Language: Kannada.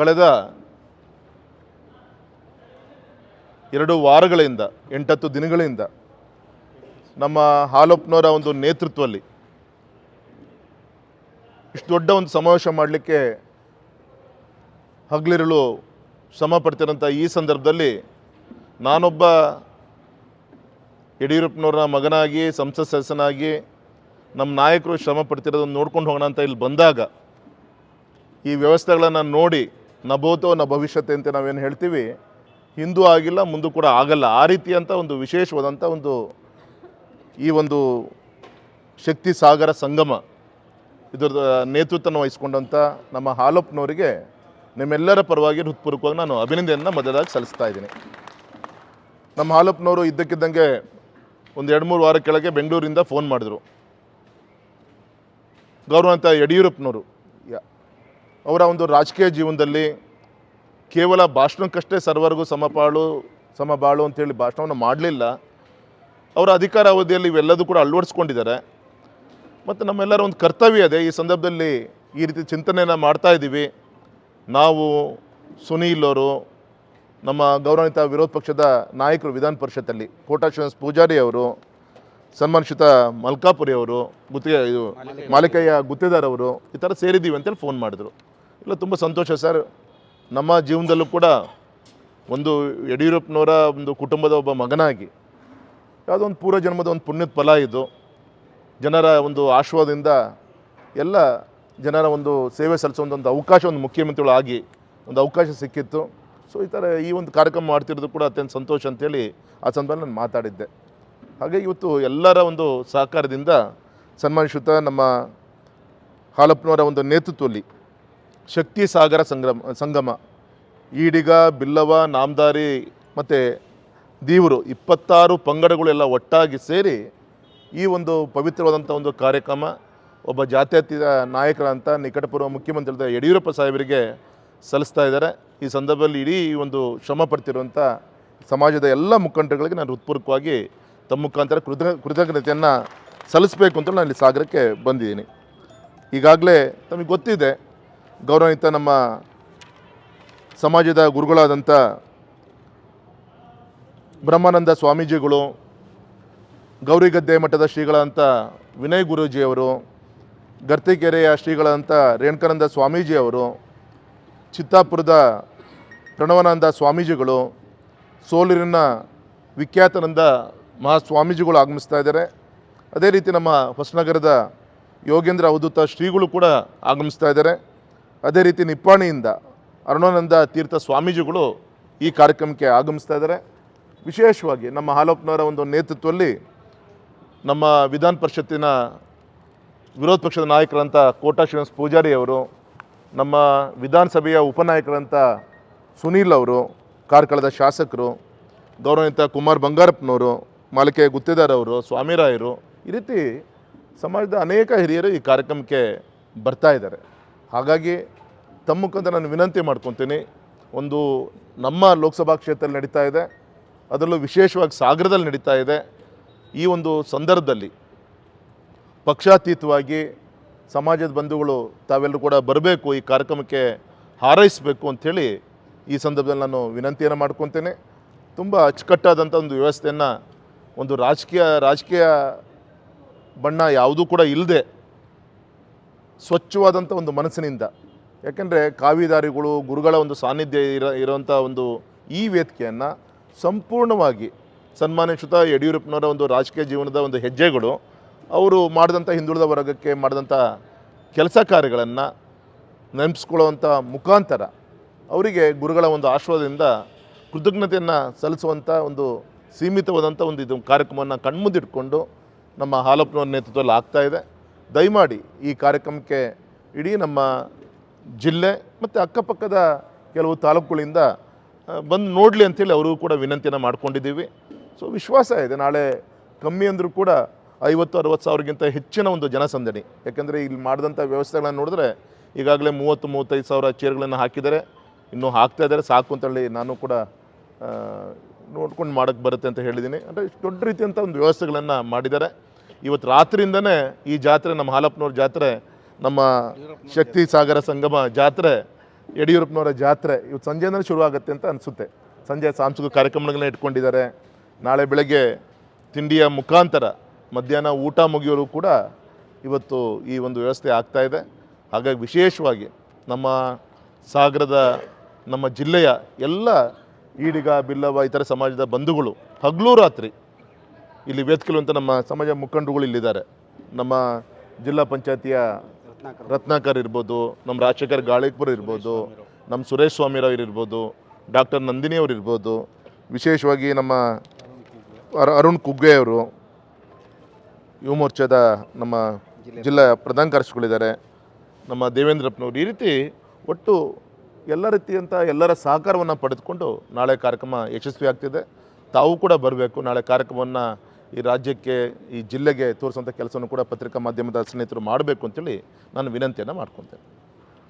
ಕಳೆದ ಎರಡು ವಾರಗಳಿಂದ, ಎಂಟತ್ತು ದಿನಗಳಿಂದ ನಮ್ಮ ಹಾಲಪ್ಪನವರ ಒಂದು ನೇತೃತ್ವದಲ್ಲಿ ಇಷ್ಟು ದೊಡ್ಡ ಒಂದು ಸಮಾವೇಶ ಮಾಡಲಿಕ್ಕೆ ಹಗಲಿರುಳು ಶ್ರಮ ಪಡ್ತಿರೋಂಥ ಈ ಸಂದರ್ಭದಲ್ಲಿ ನಾನೊಬ್ಬ ಯಡಿಯೂರಪ್ಪನವರ ಮಗನಾಗಿ, ಸಂಸತ್ ಸದಸ್ಯನಾಗಿ ನಮ್ಮ ನಾಯಕರು ಶ್ರಮ ಪಡ್ತಿರೋದನ್ನು ನೋಡ್ಕೊಂಡು ಹೋಗೋಣ ಅಂತ ಇಲ್ಲಿ ಬಂದಾಗ ಈ ವ್ಯವಸ್ಥೆಗಳನ್ನು ನೋಡಿ ನಭೂತೋ ನ ಭವಿಷ್ಯತೆ ಅಂತ ನಾವೇನು ಹೇಳ್ತೀವಿ, ಹಿಂದೂ ಆಗಿಲ್ಲ, ಮುಂದೆ ಕೂಡ ಆಗಲ್ಲ. ಆ ರೀತಿಯಂಥ ಒಂದು ವಿಶೇಷವಾದಂಥ ಒಂದು ಈ ಒಂದು ಶಕ್ತಿ ಸಾಗರ ಸಂಗಮ ಇದರ ನೇತೃತ್ವನ ವಹಿಸ್ಕೊಂಡಂಥ ನಮ್ಮ ಹಾಲಪ್ಪನವರಿಗೆ ನಿಮ್ಮೆಲ್ಲರ ಪರವಾಗಿ ಹೃತ್ಪೂರ್ವಕವಾಗಿ ನಾನು ಅಭಿನಂದನೆಯನ್ನು ಮೊದಲಾಗಿ ಸಲ್ಲಿಸ್ತಾ ಇದ್ದೀನಿ. ನಮ್ಮ ಹಾಲಪ್ಪನವರು ಇದ್ದಕ್ಕಿದ್ದಂಗೆ ಒಂದು ಎರಡು ಮೂರು ವಾರ ಕೆಳಗೆ ಬೆಂಗಳೂರಿಂದ ಫೋನ್ ಮಾಡಿದ್ರು. ಗೌರವಂತ ಯಡಿಯೂರಪ್ಪನವರು. ಅವರ ಒಂದು ರಾಜಕೀಯ ಜೀವನದಲ್ಲಿ ಕೇವಲ ಭಾಷಣಕ್ಕಷ್ಟೇ ಸರ್ವರ್ಗೂ ಸಮಪಾಳು, ಸಮಬಾಳು ಅಂತೇಳಿ ಭಾಷಣವನ್ನು ಮಾಡಲಿಲ್ಲ. ಅವರ ಅಧಿಕಾರ ಅವಧಿಯಲ್ಲಿ ಇವೆಲ್ಲದೂ ಕೂಡ ಅಳವಡಿಸ್ಕೊಂಡಿದ್ದಾರೆ. ಮತ್ತು ನಮ್ಮೆಲ್ಲರ ಒಂದು ಕರ್ತವ್ಯ ಇದೆ ಈ ಸಂದರ್ಭದಲ್ಲಿ ಈ ರೀತಿ ಚಿಂತನೆಯನ್ನು ಮಾಡ್ತಾ ಇದ್ದೀವಿ. ನಾವು ಸುನೀಲ್ ಅವರು, ನಮ್ಮ ಗೌರವಾನ್ವಿತ ವಿರೋಧ ಪಕ್ಷದ ನಾಯಕರು ವಿಧಾನ ಪರಿಷತ್ತಲ್ಲಿ, ಕೋಟಾ ಶ್ರೀನಿವಾಸ ಪೂಜಾರಿ ಅವರು ಸನ್ಮಾನಿತ ಮಲ್ಕಾಪುರಿ ಅವರು, ಗುತ್ತಿಗೆ ಇದು ಮಾಲಿಕಯ್ಯ ಗುತ್ತೇದಾರ್ ಅವರು ಈ ಥರ ಸೇರಿದ್ದೀವಿ ಅಂತೇಳಿ ಫೋನ್ ಮಾಡಿದ್ರು. ಇಲ್ಲ, ತುಂಬ ಸಂತೋಷ ಸರ್. ನಮ್ಮ ಜೀವನದಲ್ಲೂ ಕೂಡ ಒಂದು ಯಡಿಯೂರಪ್ಪನವರ ಒಂದು ಕುಟುಂಬದ ಒಬ್ಬ ಮಗನಾಗಿ ಯಾವುದೋ ಒಂದು ಪೂರ್ವ ಜನ್ಮದ ಒಂದು ಪುಣ್ಯದ ಫಲ ಇದು. ಜನರ ಒಂದು ಆಶ್ವಾದಿಂದ ಎಲ್ಲ ಜನರ ಒಂದು ಸೇವೆ ಸಲ್ಲಿಸೋ ಒಂದು ಅವಕಾಶ ಒಂದು ಮುಖ್ಯಮಂತ್ರಿಗಳು ಆಗಿ ಒಂದು ಅವಕಾಶ ಸಿಕ್ಕಿತ್ತು. ಸೊ ಈ ಥರ ಈ ಒಂದು ಕಾರ್ಯಕ್ರಮ ಮಾಡ್ತಿರೋದು ಕೂಡ ಅತ್ಯಂತ ಸಂತೋಷ ಅಂತೇಳಿ ಆ ಸಂದರ್ಭದಲ್ಲಿ ನಾನು ಮಾತಾಡಿದ್ದೆ. ಹಾಗೆ ಇವತ್ತು ಎಲ್ಲರ ಒಂದು ಸಹಕಾರದಿಂದ ಸನ್ಮಾನಿಸುತ್ತಾ ನಮ್ಮ ಹಾಲಪ್ಪನವರ ಒಂದು ನೇತೃತ್ವದಲ್ಲಿ ಶಕ್ತಿ ಸಾಗರ ಸಂಗ್ರಮ, ಸಂಗಮ. ಈಡಿಗ, ಬಿಲ್ಲವ, ನಾಮದಾರಿ ಮತ್ತು ದೀವರು ಇಪ್ಪತ್ತಾರು ಪಂಗಡಗಳೆಲ್ಲ ಒಟ್ಟಾಗಿ ಸೇರಿ ಈ ಒಂದು ಪವಿತ್ರವಾದಂಥ ಒಂದು ಕಾರ್ಯಕ್ರಮ ಒಬ್ಬ ಜಾತ್ಯತೀತ ನಾಯಕರಂತ ನಿಕಟಪೂರ್ವ ಮುಖ್ಯಮಂತ್ರಿ ಯಡಿಯೂರಪ್ಪ ಸಾಹೇಬರಿಗೆ ಸಲ್ಲಿಸ್ತಾ ಇದ್ದಾರೆ. ಈ ಸಂದರ್ಭದಲ್ಲಿ ಇಡೀ ಒಂದು ಶ್ರಮ ಪಡ್ತಿರುವಂಥ ಸಮಾಜದ ಎಲ್ಲ ಮುಖಂಡರುಗಳಿಗೆ ನಾನು ಹೃತ್ಪೂರ್ವಕವಾಗಿ ತಮ್ಮ ಮುಖಾಂತರ ಕೃತ ಕೃತಜ್ಞತೆಯನ್ನು ಸಲ್ಲಿಸಬೇಕು ಅಂತ ನಾನು ಇಲ್ಲಿ ಸಾಗರಕ್ಕೆ ಬಂದಿದ್ದೀನಿ. ಈಗಾಗಲೇ ತಮಗೆ ಗೊತ್ತಿದೆ ಗೌರವಾನ್ವಿತ ನಮ್ಮ ಸಮಾಜದ ಗುರುಗಳಾದಂಥ ಬ್ರಹ್ಮಾನಂದ ಸ್ವಾಮೀಜಿಗಳು ಗೌರಿಗದ್ದೆ ಮಠದ ಶ್ರೀಗಳಂಥ ವಿನಯ್ ಗುರೂಜಿಯವರು, ಗರ್ತಿಕೆರೆಯ ಶ್ರೀಗಳಂತ ರೇಣುಕಾನಂದ ಸ್ವಾಮೀಜಿಯವರು, ಚಿತ್ತಾಪುರದ ಪ್ರಣವಾನಂದ ಸ್ವಾಮೀಜಿಗಳು, ಸೋಲೂರಿನ ವಿಖ್ಯಾತನಂದ ಮಹಾ ಸ್ವಾಮೀಜಿಗಳು ಆಗಮಿಸ್ತಾ ಇದ್ದಾರೆ. ಅದೇ ರೀತಿ ನಮ್ಮ ಹೊಸನಗರದ ಯೋಗೇಂದ್ರ ಅವಧೂತ ಶ್ರೀಗಳು ಕೂಡ ಆಗಮಿಸ್ತಾ ಇದ್ದಾರೆ. ಅದೇ ರೀತಿ ನಿಪ್ಪಾಣಿಯಿಂದ ಅರುಣಾನಂದ ತೀರ್ಥ ಸ್ವಾಮೀಜಿಗಳು ಈ ಕಾರ್ಯಕ್ರಮಕ್ಕೆ ಆಗಮಿಸ್ತಾ ಇದ್ದಾರೆ. ವಿಶೇಷವಾಗಿ ನಮ್ಮ ಹಾಲೋಪ್ನವರ ಒಂದು ನೇತೃತ್ವದಲ್ಲಿ ನಮ್ಮ ವಿಧಾನ ಪರಿಷತ್ತಿನ ವಿರೋಧ ಪಕ್ಷದ ನಾಯಕರಂಥ ಕೋಟಾ ಶ್ರೀನಿವಾಸ ಪೂಜಾರಿ ಅವರು, ನಮ್ಮ ವಿಧಾನಸಭೆಯ ಉಪನಾಯಕರಂಥ ಸುನೀಲ್ ಅವರು, ಕಾರ್ಕಳದ ಶಾಸಕರು ಗೌರವಯುತ ಕುಮಾರ್ ಬಂಗಾರಪ್ಪನವರು, ಮಾಲಿಕೆ ಗುತ್ತೇದಾರ್ ಅವರು, ಸ್ವಾಮಿರಾಯರು ಈ ರೀತಿ ಸಮಾಜದ ಅನೇಕ ಹಿರಿಯರು ಈ ಕಾರ್ಯಕ್ರಮಕ್ಕೆ ಬರ್ತಾ ಇದ್ದಾರೆ. ಹಾಗಾಗಿ ತಮ್ಮ ಮುಖಾಂತರ ನಾನು ವಿನಂತಿ ಮಾಡ್ಕೊತೀನಿ. ಒಂದು ನಮ್ಮ ಲೋಕಸಭಾ ಕ್ಷೇತ್ರದಲ್ಲಿ ನಡೀತಾ ಇದೆ. ಅದರಲ್ಲೂ ವಿಶೇಷವಾಗಿ ಸಾಗರದಲ್ಲಿ ನಡೀತಾ ಇದೆ. ಈ ಒಂದು ಸಂದರ್ಭದಲ್ಲಿ ಪಕ್ಷಾತೀತವಾಗಿ ಸಮಾಜದ ಬಂಧುಗಳು ತಾವೆಲ್ಲರೂ ಕೂಡ ಬರಬೇಕು, ಈ ಕಾರ್ಯಕ್ರಮಕ್ಕೆ ಹಾರೈಸಬೇಕು ಅಂಥೇಳಿ ಈ ಸಂದರ್ಭದಲ್ಲಿ ನಾನು ವಿನಂತಿಯನ್ನು ಮಾಡ್ಕೊತೇನೆ. ತುಂಬ ಅಚ್ಚುಕಟ್ಟಾದಂಥ ಒಂದು ವ್ಯವಸ್ಥೆಯನ್ನು ಒಂದು ರಾಜಕೀಯ ರಾಜಕೀಯ ಬಣ್ಣ ಯಾವುದೂ ಕೂಡ ಇಲ್ಲದೆ ಸ್ವಚ್ಛವಾದಂಥ ಒಂದು ಮನಸ್ಸಿನಿಂದ. ಯಾಕೆಂದರೆ ಕಾವಿದಾರಿಗಳು, ಗುರುಗಳ ಒಂದು ಸಾನ್ನಿಧ್ಯ ಇರೋ, ಇರೋವಂಥ ಒಂದು ಈ ವೇದಿಕೆಯನ್ನು ಸಂಪೂರ್ಣವಾಗಿ ಸನ್ಮಾನಿಸುತ್ತ ಯಡಿಯೂರಪ್ಪನವರ ಒಂದು ರಾಜಕೀಯ ಜೀವನದ ಒಂದು ಹೆಜ್ಜೆಗಳು, ಅವರು ಮಾಡಿದಂಥ ಹಿಂದುಳಿದ ವರ್ಗಕ್ಕೆ ಮಾಡಿದಂಥ ಕೆಲಸ ಕಾರ್ಯಗಳನ್ನು ನೆನಪಿಸ್ಕೊಳ್ಳುವಂಥ ಮುಖಾಂತರ ಅವರಿಗೆ ಗುರುಗಳ ಒಂದು ಆಶ್ವಾದದಿಂದ ಕೃತಜ್ಞತೆಯನ್ನು ಸಲ್ಲಿಸುವಂಥ ಒಂದು ಸೀಮಿತವಾದಂಥ ಒಂದು ಇದು ಕಾರ್ಯಕ್ರಮವನ್ನು ಕಣ್ಮುಂದಿಟ್ಕೊಂಡು ನಮ್ಮ ಹಾಲಪ್ಪನವರ ನೇತೃತ್ವದಲ್ಲಿ ಆಗ್ತಾಯಿದೆ ದಯಮಾಡಿ ಈ ಕಾರ್ಯಕ್ರಮಕ್ಕೆ ಇಡೀ ನಮ್ಮ ಜಿಲ್ಲೆ ಮತ್ತು ಅಕ್ಕಪಕ್ಕದ ಕೆಲವು ತಾಲೂಕುಗಳಿಂದ ಬಂದು ನೋಡಲಿ ಅಂತೇಳಿ ಅವರು ಕೂಡ ವಿನಂತಿಯನ್ನು ಮಾಡ್ಕೊಂಡಿದ್ದೀವಿ. ಸೊ ವಿಶ್ವಾಸ ಇದೆ. ನಾಳೆ ಕಮ್ಮಿ ಅಂದರೂ ಕೂಡ ಐವತ್ತು, ಅರವತ್ತು ಸಾವಿರಗಿಂತ ಹೆಚ್ಚಿನ ಒಂದು ಜನಸಂದಣಿ. ಯಾಕೆಂದರೆ ಇಲ್ಲಿ ಮಾಡಿದಂಥ ವ್ಯವಸ್ಥೆಗಳನ್ನು ನೋಡಿದ್ರೆ ಈಗಾಗಲೇ ಮೂವತ್ತು, ಮೂವತ್ತೈದು ಸಾವಿರ ಚೇರ್ಗಳನ್ನು ಹಾಕಿದ್ದಾರೆ. ಇನ್ನೂ ಹಾಕ್ತಾ ಇದ್ದಾರೆ. ಸಾಕು ಅಂತೇಳಿ ನಾನು ಕೂಡ ನೋಡ್ಕೊಂಡು ಮಾಡೋಕ್ಕೆ ಬರುತ್ತೆ ಅಂತ ಹೇಳಿದ್ದೀನಿ. ಅಂದರೆ ಇಷ್ಟು ದೊಡ್ಡ ರೀತಿಯಂಥ ಒಂದು ವ್ಯವಸ್ಥೆಗಳನ್ನು ಮಾಡಿದ್ದಾರೆ. ಇವತ್ತು ರಾತ್ರಿಯಿಂದನೇ ಈ ಜಾತ್ರೆ, ನಮ್ಮ ಹಾಲಪ್ಪನವ್ರ ಜಾತ್ರೆ, ನಮ್ಮ ಶಕ್ತಿ ಸಾಗರ ಸಂಗಮ ಜಾತ್ರೆ, ಯಡಿಯೂರಪ್ಪನವರ ಜಾತ್ರೆ, ಇವತ್ತು ಸಂಜೆಯಿಂದ ಶುರು ಆಗುತ್ತೆ ಅಂತ ಅನಿಸುತ್ತೆ. ಸಂಜೆ ಸಾಂಸ್ಕೃತಿಕ ಕಾರ್ಯಕ್ರಮಗಳನ್ನ ಇಟ್ಕೊಂಡಿದ್ದಾರೆ. ನಾಳೆ ಬೆಳಗ್ಗೆ ತಿಂಡಿಯ ಮುಖಾಂತರ ಮಧ್ಯಾಹ್ನ ಊಟ ಮುಗಿಯೋರು ಕೂಡ ಇವತ್ತು ಈ ಒಂದು ವ್ಯವಸ್ಥೆ ಆಗ್ತಾ ಇದೆ. ಹಾಗಾಗಿ ವಿಶೇಷವಾಗಿ ನಮ್ಮ ಸಾಗರದ, ನಮ್ಮ ಜಿಲ್ಲೆಯ ಎಲ್ಲ ಈಡಿಗ ಬಿಲ್ಲವ ಇತರ ಸಮಾಜದ ಬಂಧುಗಳು ಹಗಲು ರಾತ್ರಿ ಇಲ್ಲಿ ವೇದಿಕೆಲು ನಮ್ಮ ಸಮಾಜ ಮುಖಂಡರುಗಳು ಇಲ್ಲಿದ್ದಾರೆ. ನಮ್ಮ ಜಿಲ್ಲಾ ಪಂಚಾಯತಿಯ ರತ್ನಾಕರ್ ಇರ್ಬೋದು, ನಮ್ಮ ರಾಜಶೇಖರ್ ಗಾಳಿಪುರ ಇರ್ಬೋದು, ನಮ್ಮ ಸುರೇಶ್ ಸ್ವಾಮಿರಾವ್ ಇರ್ಬೋದು, ಡಾಕ್ಟರ್ ನಂದಿನಿ ಅವ್ರು ಇರ್ಬೋದು, ವಿಶೇಷವಾಗಿ ನಮ್ಮ ಅರು- ಅರುಣ್ ಕುಗ್ಗೆ ಅವರು, ಯುವ ಮೋರ್ಚಾದ ನಮ್ಮ ಜಿಲ್ಲಾ ಪ್ರಧಾನ ಕಾರ್ಯದರ್ಶಿಗಳಿದ್ದಾರೆ ನಮ್ಮ ದೇವೇಂದ್ರಪ್ಪನವರು ಈ ರೀತಿ ಒಟ್ಟು ಎಲ್ಲ ರೀತಿಯಂಥ ಎಲ್ಲರ ಸಹಕಾರವನ್ನು ಪಡೆದುಕೊಂಡು ನಾಳೆ ಕಾರ್ಯಕ್ರಮ ಯಶಸ್ವಿ ಆಗ್ತಿದೆ ತಾವು ಕೂಡ ಬರಬೇಕು, ನಾಳೆ ಕಾರ್ಯಕ್ರಮವನ್ನು ಈ ರಾಜ್ಯಕ್ಕೆ, ಈ ಜಿಲ್ಲೆಗೆ ತೋರಿಸುವಂಥ ಕೆಲಸವನ್ನು ಕೂಡ ಪತ್ರಿಕಾ ಮಾಧ್ಯಮದ ಸ್ನೇಹಿತರು ಮಾಡಬೇಕು ಅಂತೇಳಿ ನಾನು ವಿನಂತಿಯನ್ನು ಮಾಡ್ಕೊತೇನೆ.